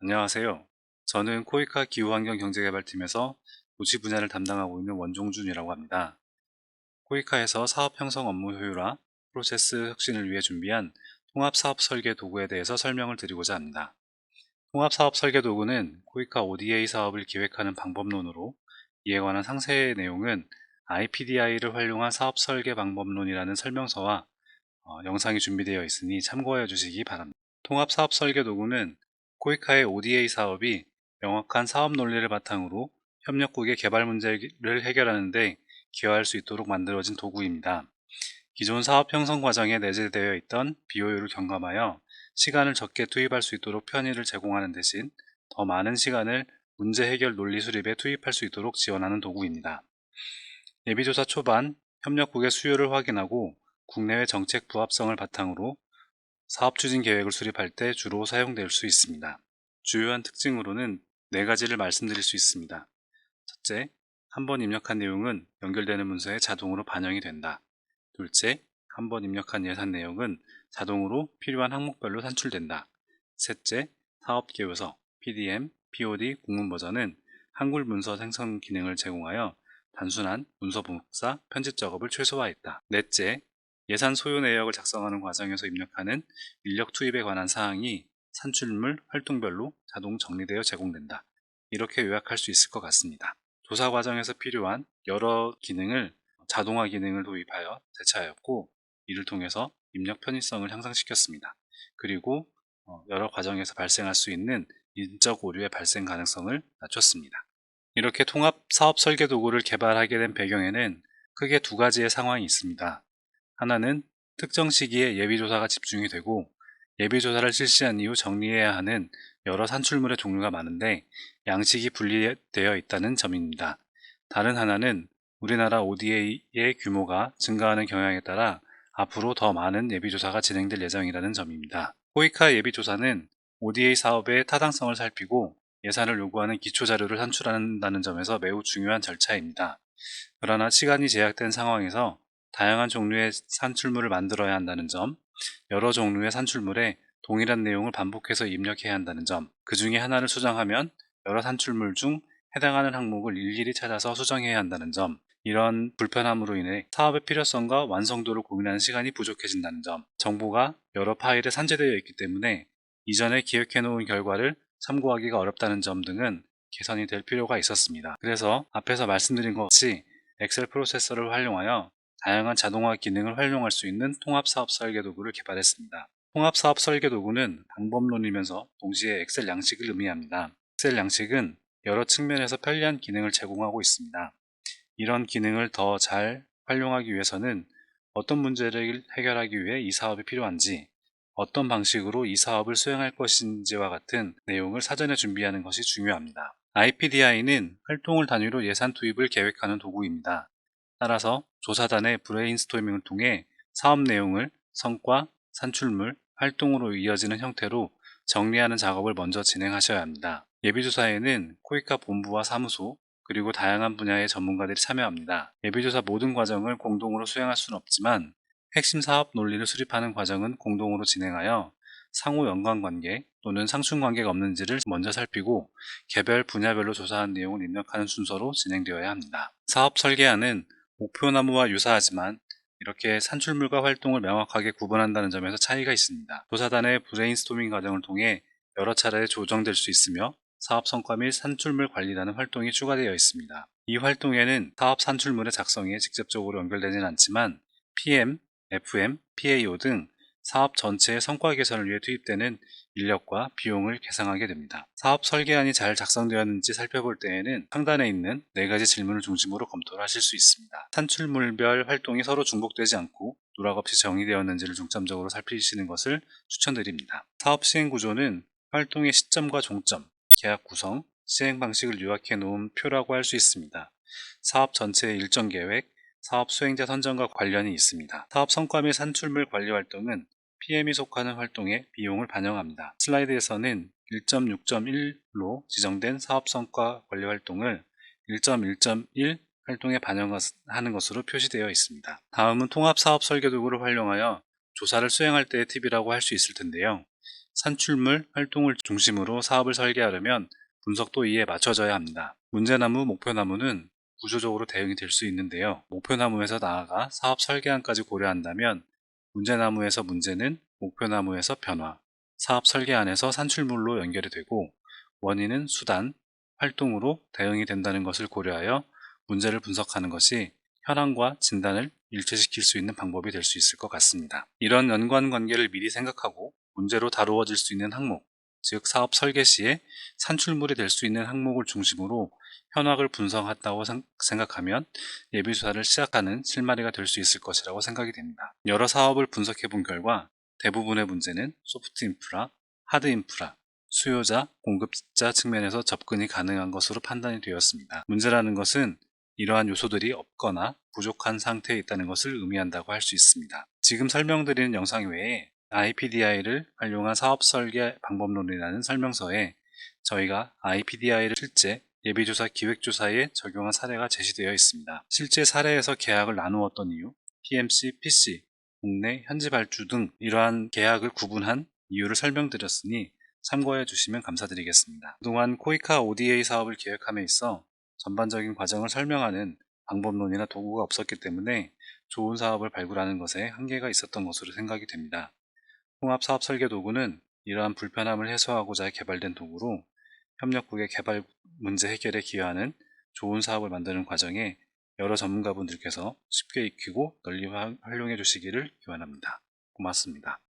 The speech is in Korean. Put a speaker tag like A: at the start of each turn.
A: 안녕하세요. 저는 코이카 기후환경경제개발팀에서 도시 분야를 담당하고 있는 원종준이라고 합니다. 코이카에서 사업 형성 업무 효율화, 프로세스 혁신을 위해 준비한 통합사업 설계 도구에 대해서 설명을 드리고자 합니다. 통합사업 설계 도구는 코이카 ODA 사업을 기획하는 방법론으로 이에 관한 상세의 내용은 IPDI를 활용한 사업 설계 방법론이라는 설명서와 어, 영상이 준비되어 있으니 참고해 주시기 바랍니다. 통합 사업 설계 도구는 코이카의 ODA 사업이 명확한 사업 논리를 바탕으로 협력국의 개발 문제를 해결하는 데 기여할 수 있도록 만들어진 도구입니다. 기존 사업 형성 과정에 내재되어 있던 비효율을 경감하여 시간을 적게 투입할 수 있도록 편의를 제공하는 대신 더 많은 시간을 문제 해결 논리 수립에 투입할 수 있도록 지원하는 도구입니다. 예비조사 초반 협력국의 수요를 확인하고 국내외 정책 부합성을 바탕으로 사업 추진 계획을 수립할 때 주로 사용될 수 있습니다. 주요한 특징으로는 네 가지를 말씀드릴 수 있습니다. 첫째, 한 번 입력한 내용은 연결되는 문서에 자동으로 반영이 된다. 둘째, 한 번 입력한 예산 내용은 자동으로 필요한 항목별로 산출된다. 셋째, 사업 계획서, PDM, POD 공문 버전은 한글 문서 생성 기능을 제공하여 단순한 문서 복사, 편집 작업을 최소화했다. 넷째, 예산 소요 내역을 작성하는 과정에서 입력하는 인력 투입에 관한 사항이 산출물 활동별로 자동 정리되어 제공된다. 이렇게 요약할 수 있을 것 같습니다. 조사 과정에서 필요한 여러 기능을 자동화 기능을 도입하여 대체하였고 이를 통해서 입력 편의성을 향상시켰습니다. 그리고 어, 여러 과정에서 발생할 수 있는 인적 오류의 발생 가능성을 낮췄습니다. 이렇게 통합 사업 설계 도구를 개발하게 된 배경에는 크게 두 가지의 상황이 있습니다. 하나는 특정 시기에 예비조사가 집중이 되고 예비조사를 실시한 이후 정리해야 하는 여러 산출물의 종류가 많은데 양식이 분리되어 있다는 점입니다. 다른 하나는 우리나라 ODA의 규모가 증가하는 경향에 따라 앞으로 더 많은 예비조사가 진행될 예정이라는 점입니다. 호이카 예비조사는 ODA 사업의 타당성을 살피고 예산을 요구하는 기초자료를 산출한다는 점에서 매우 중요한 절차입니다. 그러나 시간이 제약된 상황에서 다양한 종류의 산출물을 만들어야 한다는 점, 여러 종류의 산출물에 동일한 내용을 반복해서 입력해야 한다는 점, 그 중에 하나를 수정하면 여러 산출물 중 해당하는 항목을 일일이 찾아서 수정해야 한다는 점, 이런 불편함으로 인해 사업의 필요성과 완성도를 고민하는 시간이 부족해진다는 점, 정보가 여러 파일에 산재되어 있기 때문에 이전에 기획해 놓은 결과를 참고하기가 어렵다는 점 등은 개선이 될 필요가 있었습니다. 그래서 앞에서 말씀드린 것 같이 엑셀 프로세서를 활용하여 다양한 자동화 기능을 활용할 수 있는 통합사업 설계 도구를 개발했습니다. 통합사업 설계 도구는 방법론이면서 동시에 엑셀 양식을 의미합니다. 엑셀 양식은 여러 측면에서 편리한 기능을 제공하고 있습니다. 이런 기능을 더 잘 활용하기 위해서는 어떤 문제를 해결하기 위해 이 사업이 필요한지, 어떤 방식으로 이 사업을 수행할 것인지와 같은 내용을 사전에 준비하는 것이 중요합니다. IPDI는 활동을 단위로 예산 투입을 계획하는 도구입니다. 따라서 조사단의 브레인스토밍을 통해 사업 내용을 성과, 산출물, 활동으로 이어지는 형태로 정리하는 작업을 먼저 진행하셔야 합니다. 예비조사에는 코이카 본부와 사무소, 그리고 다양한 분야의 전문가들이 참여합니다. 예비조사 모든 과정을 공동으로 수행할 수는 없지만 핵심 사업 논리를 수립하는 과정은 공동으로 진행하여 상호 연관관계 또는 상충관계가 없는지를 먼저 살피고 개별 분야별로 조사한 내용을 입력하는 순서로 진행되어야 합니다. 사업 설계안은 목표나무와 유사하지만 이렇게 산출물과 활동을 명확하게 구분한다는 점에서 차이가 있습니다. 조사단의 브레인스토밍 과정을 통해 여러 차례 조정될 수 있으며 사업 성과 및 산출물 관리라는 활동이 추가되어 있습니다. 이 활동에는 사업 산출물의 작성에 직접적으로 연결되지는 않지만 PM, FM, PAO 등 사업 전체의 성과 개선을 위해 투입되는 인력과 비용을 계상하게 됩니다. 사업 설계안이 잘 작성되었는지 살펴볼 때에는 상단에 있는 네 가지 질문을 중심으로 검토를 하실 수 있습니다. 산출물별 활동이 서로 중복되지 않고 누락 없이 정의되었는지를 중점적으로 살피시는 것을 추천드립니다. 사업 시행 구조는 활동의 시점과 종점, 계약 구성, 시행 방식을 요약해 놓은 표라고 할 수 있습니다. 사업 전체의 일정 계획, 사업 수행자 선정과 관련이 있습니다. 사업 성과 및 산출물 관리 활동은 PM이 속하는 활동의 비용을 반영합니다. 슬라이드에서는 1.6.1로 지정된 사업 성과 관리 활동을 1.1.1 활동에 반영하는 것으로 표시되어 있습니다. 다음은 통합 사업 설계 도구를 활용하여 조사를 수행할 때의 팁이라고 할 수 있을 텐데요. 산출물 활동을 중심으로 사업을 설계하려면 분석도 이에 맞춰져야 합니다. 문제나무, 목표나무는 구조적으로 대응이 될 수 있는데요. 목표나무에서 나아가 사업 설계안까지 고려한다면 문제나무에서 문제는 목표나무에서 변화, 사업 설계안에서 산출물로 연결이 되고 원인은 수단, 활동으로 대응이 된다는 것을 고려하여 문제를 분석하는 것이 현황과 진단을 일치시킬 수 있는 방법이 될 수 있을 것 같습니다. 이런 연관 관계를 미리 생각하고 문제로 다루어질 수 있는 항목, 즉 사업 설계 시에 산출물이 될 수 있는 항목을 중심으로 현황을 분석한다고 생각하면 예비조사를 시작하는 실마리가 될 수 있을 것이라고 생각이 됩니다. 여러 사업을 분석해 본 결과 대부분의 문제는 소프트 인프라, 하드 인프라, 수요자, 공급자 측면에서 접근이 가능한 것으로 판단이 되었습니다. 문제라는 것은 이러한 요소들이 없거나 부족한 상태에 있다는 것을 의미한다고 할 수 있습니다. 지금 설명드리는 영상 외에 IPDI를 활용한 사업 설계 방법론이라는 설명서에 저희가 IPDI를 실제 예비조사 기획조사에 적용한 사례가 제시되어 있습니다. 실제 사례에서 계약을 나누었던 이유, PMC, PC, 국내 현지 발주 등 이러한 계약을 구분한 이유를 설명드렸으니 참고해 주시면 감사드리겠습니다. 그동안 코이카 ODA 사업을 계획함에 있어 전반적인 과정을 설명하는 방법론이나 도구가 없었기 때문에 좋은 사업을 발굴하는 것에 한계가 있었던 것으로 생각이 됩니다. 통합사업 설계 도구는 이러한 불편함을 해소하고자 개발된 도구로 협력국의 개발 문제 해결에 기여하는 좋은 사업을 만드는 과정에 여러 전문가분들께서 쉽게 익히고 널리 활용해 주시기를 기원합니다. 고맙습니다.